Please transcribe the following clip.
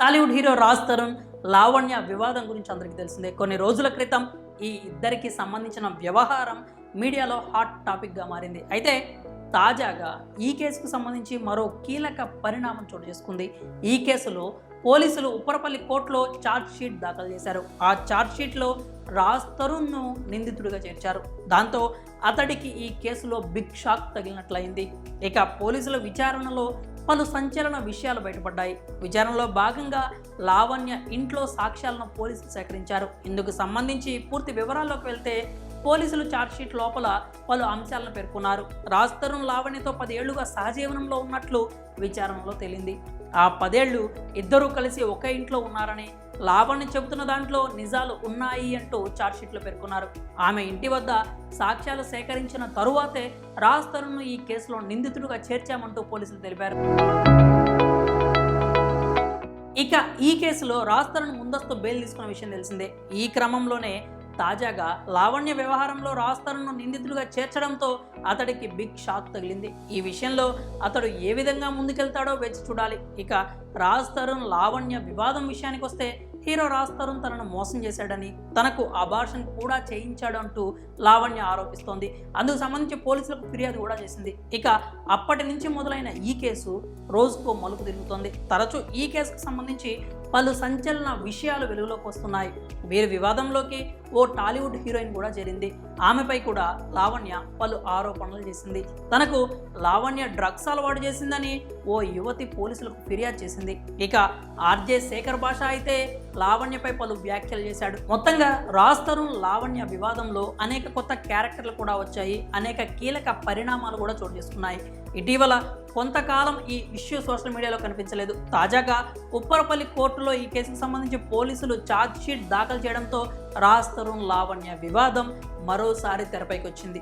Tollywood hero Raj Tarun Lavanya వివాదం గురించి అందరికీ తెలిసిందే. కొన్ని రోజుల క్రితం ఈ ఇద్దరికి సంబంధించిన వ్యవహారం మీడియాలో హాట్ టాపిక్గా మారింది. అయితే తాజాగా ఈ కేసుకు సంబంధించి మరో కీలక పరిణామం చోటు చేసుకుంది. ఈ కేసులో పోలీసులు ఉప్పరపల్లి కోర్టులో ఛార్జ్ షీట్ దాఖలు చేశారు. ఆ ఛార్జ్ షీట్లో రాజ్ తరుణ్ను నిందితుడిగా చేర్చారు. దాంతో అతడికి ఈ కేసులో బిగ్ షాక్ తగిలినట్లయింది. ఇక పోలీసుల విచారణలో పలు సంచలన విషయాలు బయటపడ్డాయి. విచారణలో భాగంగా లావణ్య ఇంట్లో సాక్ష్యాలను పోలీసులు సేకరించారు. ఇందుకు సంబంధించి పూర్తి వివరాల్లోకి వెళ్తే పోలీసులు ఛార్జ్షీట్ లోపల పలు అంశాలను పేర్కొన్నారు. రాజ్ తరుణ్ లావణ్యతో పదేళ్ళుగా సహజీవనంలో ఉన్నట్లు విచారణలో తేలింది. ఆ పదేళ్ళు ఇద్దరూ కలిసి ఒకే ఇంట్లో ఉన్నారని లావణ్య చెబుతున్న దాంట్లో నిజాలు ఉన్నాయి అంటూ ఛార్జ్షీట్లో పేర్కొన్నారు. ఆమె ఇంటి వద్ద సాక్ష్యాలు సేకరించిన తరువాతే రాజ్ తరుణ్ను ఈ కేసులో నిందితుడిగా చేర్చామంటూ పోలీసులు తెలిపారు. ఇక ఈ కేసులో రాజ్ తరుణ్ ముందస్తు బెయిల్ తీసుకున్న విషయం తెలిసిందే. ఈ క్రమంలోనే తాజాగా లావణ్య వ్యవహారంలో రాజ్ తరుణ్ను చేర్చడంతో అతడికి బిగ్ షాక్ తగిలింది. ఈ విషయంలో అతడు ఏ విధంగా ముందుకెళ్తాడో వేచి చూడాలి. ఇక రాజ్ తరుణ్ లావణ్య వివాదం విషయానికి వస్తే హీరో రాజ్ తరుణ్ తనను మోసం చేశాడని తనకు అబార్షన్ కూడా చేయించాడు అంటూ లావణ్య ఆరోపిస్తోంది. అందుకు సంబంధించి పోలీసులకు ఫిర్యాదు కూడా చేసింది. ఇక అప్పటి నుంచి మొదలైన ఈ కేసు రోజుకో మలుపు తిరుగుతోంది. తరచూ ఈ కేసుకు సంబంధించి పలు సంచలన విషయాలు వెలుగులోకి వస్తున్నాయి. వీరి వివాదంలోకి ఓ టాలీవుడ్ హీరోయిన్ కూడా చేరింది. ఆమెపై కూడా లావణ్య పలు ఆరోపణలు చేసింది. తనకు లావణ్య డ్రగ్స్ అలవాటు చేసిందని ఓ యువతి పోలీసులకు ఫిర్యాదు చేసింది. ఇక ఆర్జే శేఖర్ భాష అయితే లావణ్యపై పలు వ్యాఖ్యలు చేశాడు. మొత్తంగా రాజ్ తరుణ్ లావణ్య వివాదంలో అనేక కొత్త క్యారెక్టర్లు కూడా వచ్చాయి. అనేక కీలక పరిణామాలు కూడా చోటు చేసుకున్నాయి. ఇటీవల కొంతకాలం ఈ ఇష్యూ సోషల్ మీడియాలో కనిపించలేదు. తాజాగా ఉప్పరపల్లి కోర్టులో ఈ కేసుకు సంబంధించి పోలీసులు ఛార్జ్ షీట్ దాఖలు చేయడంతో రాజ్ తరుణ్ లావణ్య వివాదం మరోసారి తెరపైకి వచ్చింది